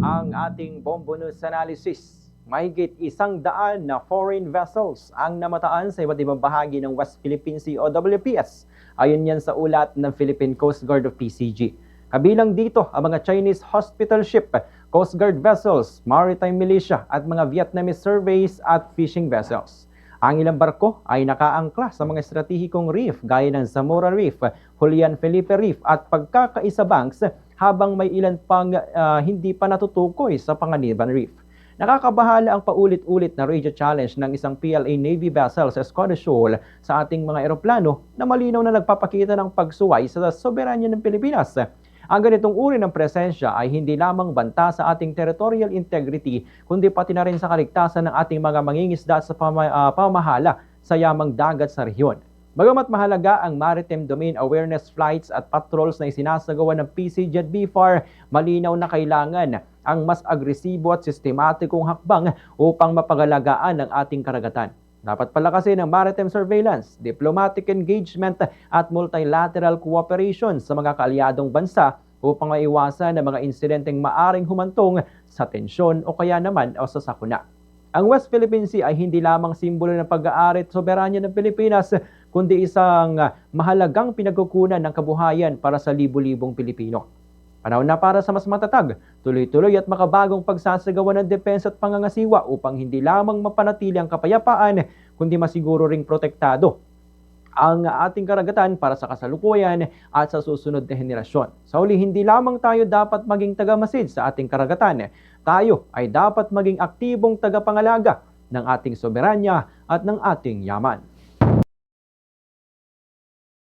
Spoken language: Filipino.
ang ating bombo analysis. Mahigit isang daan na foreign vessels ang namataan sa iba't ibang bahagi ng West Philippine Sea o WPS. Ayon yan sa ulat ng Philippine Coast Guard of PCG. Kabilang dito ang mga Chinese hospital ship, Coast Guard vessels, maritime militia at mga Vietnamese surveys at fishing vessels. Ang ilang barko ay nakaangkla sa mga estratehikong reef gaya ng Zamora Reef, Julian Felipe Reef at pagkakaisa banks habang may ilan pang ah, hindi pa natutukoy sa Panganiban Reef. Nakakabahala ang paulit-ulit na radio challenge ng isang PLA Navy vessel sa Escoda Shoal sa ating mga eroplano na malinaw na nagpapakita ng pagsuway sa soberanya ng Pilipinas. Ang ganitong uri ng presensya ay hindi lamang banta sa ating territorial integrity, kundi pati na rin sa kaligtasan ng ating mga mangingisda sa pama- ah, pamahala sa yamang dagat sa rehiyon. Bagamat mahalaga ang Maritime Domain Awareness Flights at patrols na isinasagawa ng PCJet BFAR, malinaw na kailangan ang mas agresibo at sistematikong hakbang upang mapagalagaan ang ating karagatan. Dapat palakasin ang maritime surveillance, diplomatic engagement at multilateral cooperation sa mga kaalyadong bansa upang maiwasan ang mga insidenteng maaring humantong sa tensyon o kaya naman o sa sakuna. Ang West Philippine Sea ay hindi lamang simbolo ng pag-aari at soberanya ng Pilipinas, kundi isang ah, mahalagang pinagkukunan ng kabuhayan para sa libu-libong Pilipino. Panahon na para sa mas matatag, tuloy-tuloy at makabagong pagsasagawa ng depensa at pangangasiwa upang hindi lamang mapanatili ang kapayapaan, kundi masiguro ring protektado ang ating karagatan para sa kasalukuyan at sa susunod na henerasyon. Sa huli, hindi lamang tayo dapat maging tagamasid sa ating karagatan. Tayo ay dapat maging aktibong tagapangalaga ng ating soberanya at ng ating yaman.